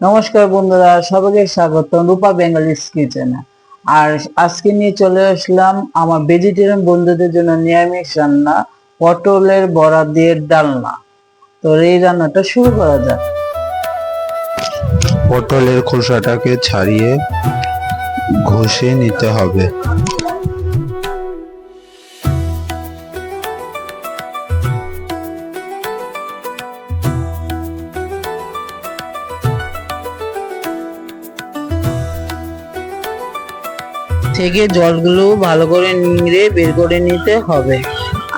নমস্কার বন্ধুরা, সবাইকে স্বাগত রূপা বেঙ্গলিস কিচেনে আর আজকে নিয়ে চলে আসলাম আমার ভেজিটেরিয়ান বন্ধুদের জন্য নিরামিষ রান্না, পটলের বড়া দিয়ে ডালনা। তো এই রান্নাটা শুরু করা যাক। পটলের খোসাটাকে ছাড়িয়ে ঘষে নিতে হবে। থেকে জলগুলো ভালো করে নিংড়ে বের করে নিতে হবে।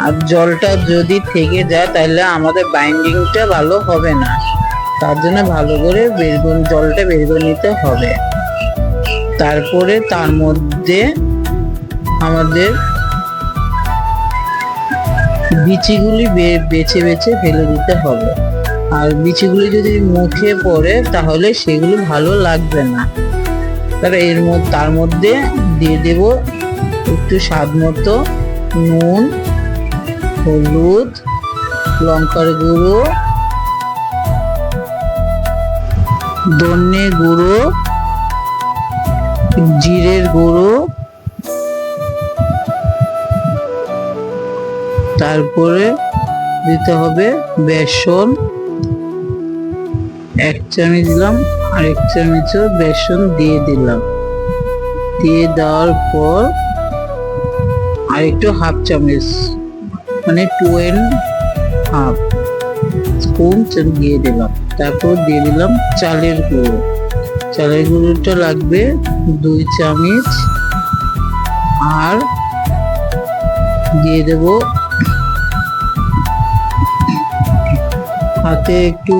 আর জলটা যদি থেকে যায়, তাহলে আমাদের বাইন্ডিংটা ভালো হবে না। তার জন্য ভালো করে বের জলটা বের করে নিতে হবে। তারপরে তার মধ্যে আমাদের বিচিগুলি বেছে বেছে ফেলে দিতে হবে। আর বিচিগুলি যদি মুখে পড়ে, তাহলে সেগুলো ভালো লাগবে না। তাহলে এর মধ্যে তার মধ্যে দিয়ে দেব একটু স্বাদ মতো নুন, হলুদ, লঙ্কার গুঁড়ো, ধনে গুঁড়ো, জিরের গুঁড়ো, তারপরে দিতে হবে বেসন। এক চামচ দিলাম আর এক চামচও বেসন দিয়ে দিলাম। দিয়ে দেওয়ার পর আর একটু হাফ চামচ মানে টু এন্ড হাফ স্পুন দিয়ে দিলাম। তারপর দিয়ে দিলাম চালের গুঁড়ো। চালের গুঁড়োটা লাগবে দুই চামচ। আর দিয়ে দেব হাতে একটু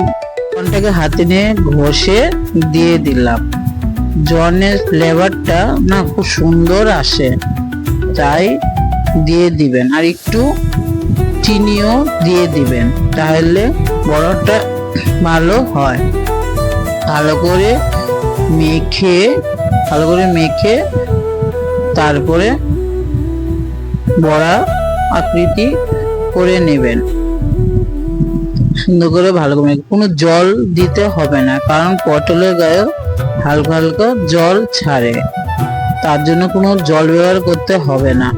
জনটাকে হাতে নিয়ে ঘষে দিয়ে দিলাম। জনের ফ্লেভারটা না খুব সুন্দর আসে, তাই দিয়ে দিবেন। আর একটু চিনিও দিয়ে দিবেন, তাহলে বড়টা ভালো হয়। ভালো করে মেখে, ভালো করে মেখে তারপরে বড়া আকৃতি করে নেবেন। সুন্দর করে ভালো করে কোনো জল দিতে হবে না, কারণ পটলের গায়ে হালকা হালকা জল ছাড়ে। তার জন্য কোনো জল ব্যবহার করতে হবে না।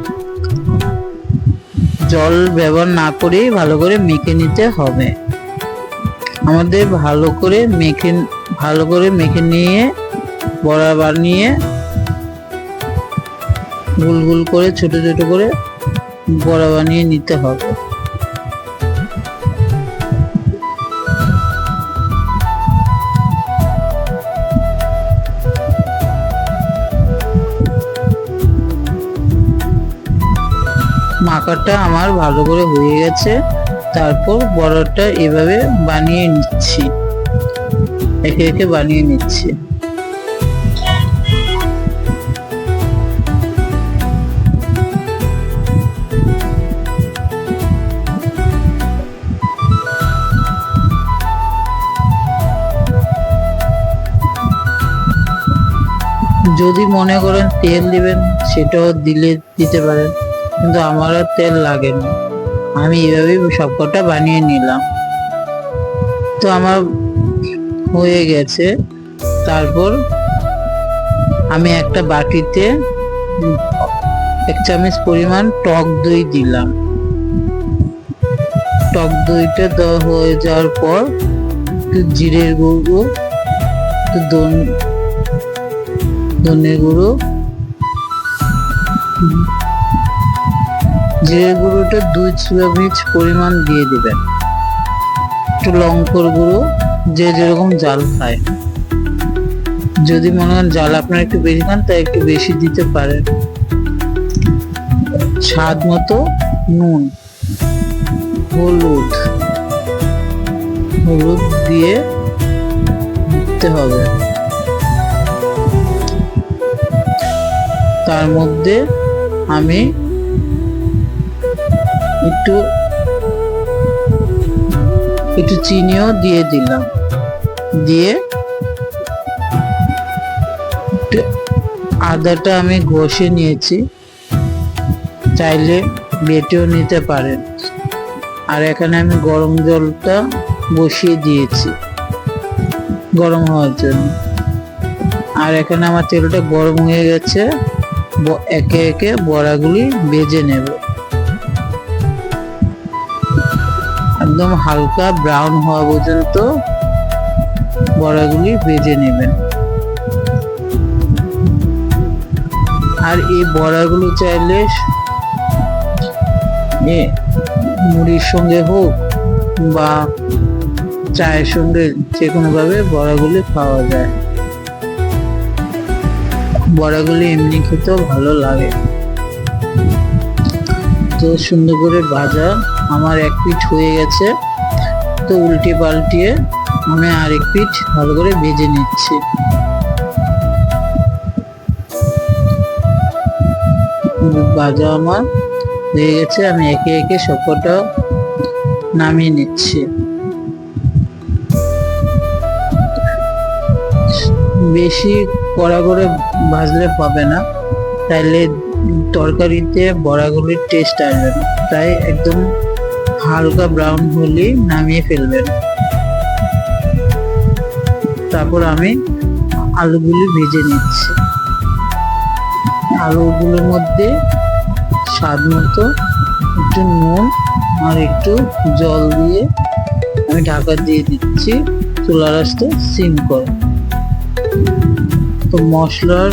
জল ব্যবহার না করেই ভালো করে মেখে নিতে হবে। আমাদের ভালো করে মেখে ভালো করে মেখে নিয়ে বড়া বানিয়ে গুল গুল করে ছোট ছোট করে বড়া বানিয়ে নিতে হবে। মাখাটা আমার ভালো করে হয়ে গেছে। তারপর বড়টা এভাবে বানিয়ে নিচ্ছি। একে একে বানিয়ে নিচ্ছি। যদি মনে করেন তেল দিবেন, সেটাও দিলে দিতে পারেন। কিন্তু আমার আর তেল লাগে না আমি এভাবেই সবকটা বানিয়ে নিলাম। তো আমার হয়ে গেছে। তারপর আমি একটা বাটিতে এক চামচ পরিমাণ টক দই দিলাম। টক দইটা দেওয়া হয়ে যাওয়ার পর একটু জিরের গুঁড়ো, একটু দন ধনের গুঁড়ো জিরে গুঁড়োটা দুই চামচ পরিমাণ দিয়ে দিবেন। একটু লঙ্কর গুঁড়ো, যে যেরকম জাল খায় যদি মনে করেন জাল আপনার একটু বেশি খান, তাই একটু বেশি দিতে পারেন। স্বাদ মতো নুন, হলুদ হলুদ দিয়ে দিতে হবে। তার মধ্যে আমি একটু একটু চিনিও দিয়ে দিলাম। দিয়ে আদাটা আমি ঘষে নিয়েছি। চাইলে বেটেও নিতে পারেন। আর এখানে আমি গরম জলটা বসিয়ে দিয়েছি গরম হওয়ার জন্য। আর এখানে আমার তেলটা গরম হয়ে গেছে একে একে বড়াগুলি ভেজে নেব। একদম হালকা ব্রাউন হওয়া পর্যন্ত বড়াগুলি ভেজে নেবেন। আর এই বড়াগুলো চাইলে মুড়ির সঙ্গে হোক বা চায়ের সঙ্গে যে কোনো ভাবে বড়াগুলি খাওয়া যায়। বড়াগুলি এমনি খেতেও ভালো লাগে। তো সুন্দর করে ভাজা আমার এক পিঠ হয়ে গেছে। তো উল্টে পাল্টিয়ে আমি আরেক পিঠ ভালো করে ভেজে নিচ্ছি। ভাজা আমার হয়ে গেছে, আমি একে একে সবকটা নামিয়ে নিচ্ছি। বেশি কড়া করে ভাজলে পাবে না, তাইলে তরকারিতে বড়াগুলির টেস্ট আসবে না। তাই একদম হালকা ব্রাউন হলে নামিয়ে ফেলবেন। তারপর আমি আলুগুলি ভেজে নিচ্ছি। আলুগুলোর মধ্যে স্বাদ মতো একটু নুন আর একটু জল দিয়ে আমি ঢাকা দিয়ে দিচ্ছি চুলা রাসটা সিম করে। তো মশলার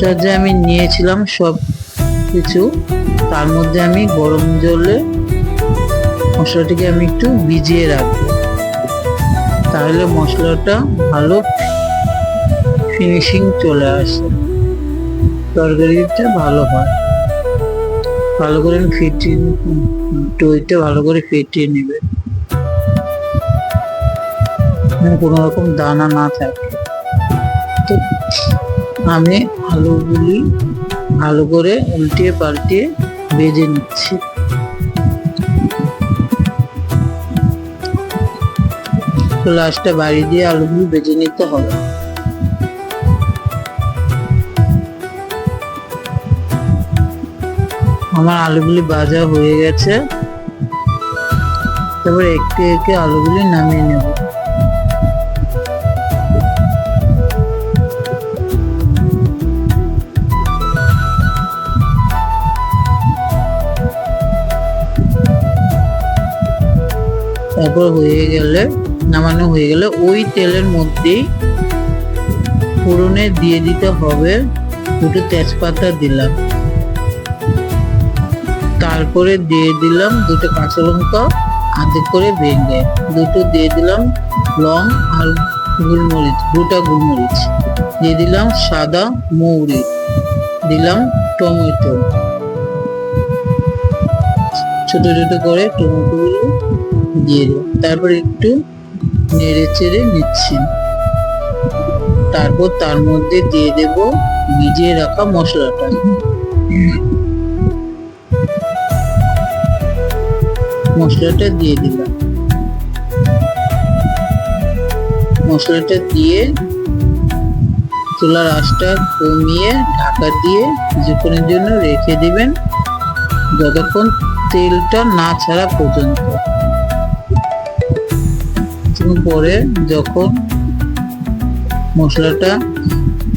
টা যে আমি নিয়েছিলাম সব কিছু, তার মধ্যে আমি গরম জলে মশলাটিকে আমি একটু ভিজিয়ে রাখব। তাহলে মশলাটা ভালো ফিনিশিং চলে আসে। তরকারিটা ভালো হয়। ভালো করে ফিটিয়ে দইটা ভালো করে ফিটিয়ে নেবে। কোনো রকম দানা না থাকে। তো আমি আলুগুলি ভালো করে উল্টিয়ে পাল্টিয়ে ভেজে নিচ্ছি। লাস্টে বাড়ি দিয়ে আলুগুলি ভেজে নিতে হবে। আমার আলুগুলি ভাজা হয়ে গেছে। তারপর একটু একটু আলুগুলি নামিয়ে নেব। তারপর হয়ে গেলে নামানো হয়ে গেলে ওই তেলের মধ্যেই ফোড়নে দিয়ে দিতে হবে দুটো তেজপাতা দিলাম। তারপরে দিয়ে দিলাম দুটো কাঁচা লঙ্কা আধে করে ভেঙে দুটো দিয়ে দিলাম লং আর গোলমরিচ, গোটা গোলমরিচ। দিয়ে দিলাম সাদা মৌরি, দিলাম টমেটো। ছোট ছোট করে টমেটোগুলো দিয়ে দিলাম তারপর একটু নেড়ে চেড়ে নিচ্ছি। তারপর তার মধ্যে দিয়ে দেব ভিজিয়ে রাখা মশলাটা। মশলাটা দিয়ে দিলাম। মশলাটা দিয়ে চুলার আঁচটা কমিয়ে ঢাকা দিয়ে কিছুক্ষণের জন্য রেখে দিবেন, যতক্ষণ তেলটা না ছাড়া পর্যন্ত। কিছুক্ষণ পরে যখন মশলাটা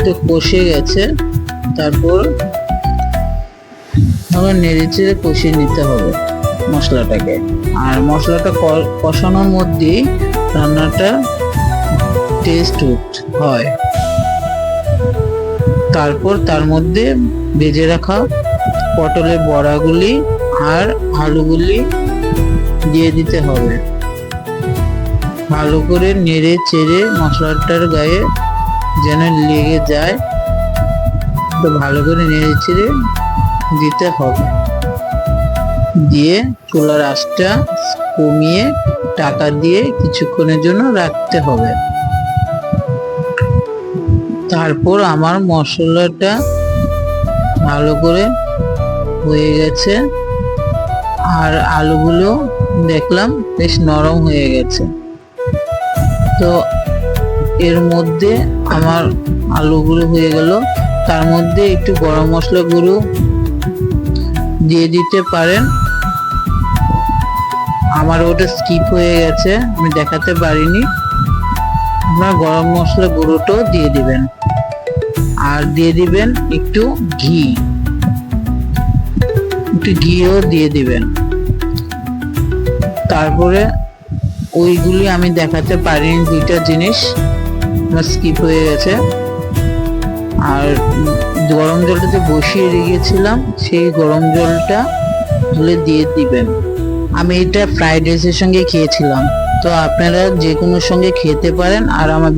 তো কষে গেছে, তারপর আবার নেড়ে চেড়ে কষিয়ে নিতে হবে মশলাটাকে। আর মশলাটা কষানোর মধ্যেই রান্নাটা টেস্ট হয়। তারপর তার মধ্যে ভেজে রাখা পটলের বড়াগুলি আর আলুগুলি দিয়ে দিতে হবে। ভালো করে নেড়ে চেড়ে মশলাটার গায়ে যেন লেগে যায়, তো ভালো করে নেড়ে চেড়ে দিতে হবে। দিয়ে চুলার আঁচটা কমিয়ে টাকা দিয়ে কিছুক্ষণের জন্য রাখতে হবে। তারপর আমার মশলাটা ভালো করে হয়ে গেছে, আর আলুগুলো দেখলাম বেশ নরম হয়ে গেছে। তো এর মধ্যে আমার আলুগুলো হয়ে গেল। তার মধ্যে একটু গরম মশলা গুঁড়ো দিয়ে দিতে পারেন। আমার ওটা স্কিপ হয়ে গেছে, আমি দেখাতে পারিনি। আপনার গরম মশলা গুঁড়োটাও দিয়ে দিবেন। আর দিয়ে দিবেন একটু ঘি। একটু ঘিও দিয়ে দিবেন। তারপরে ওইগুলি আমি দেখাতে পারিনি দুইটা জিনিস। স্কিপ হয়ে গেছে। আর গরম জলটাতে বসিয়ে রেখেছিলাম, সেই গরম জলটা তুলে দিয়ে দিবেন। আমি এটা ফ্রাইড রাইসের সঙ্গে খেয়েছিলাম। তো আপনারা যে কোনো সঙ্গে খেতে পারেন আর আমার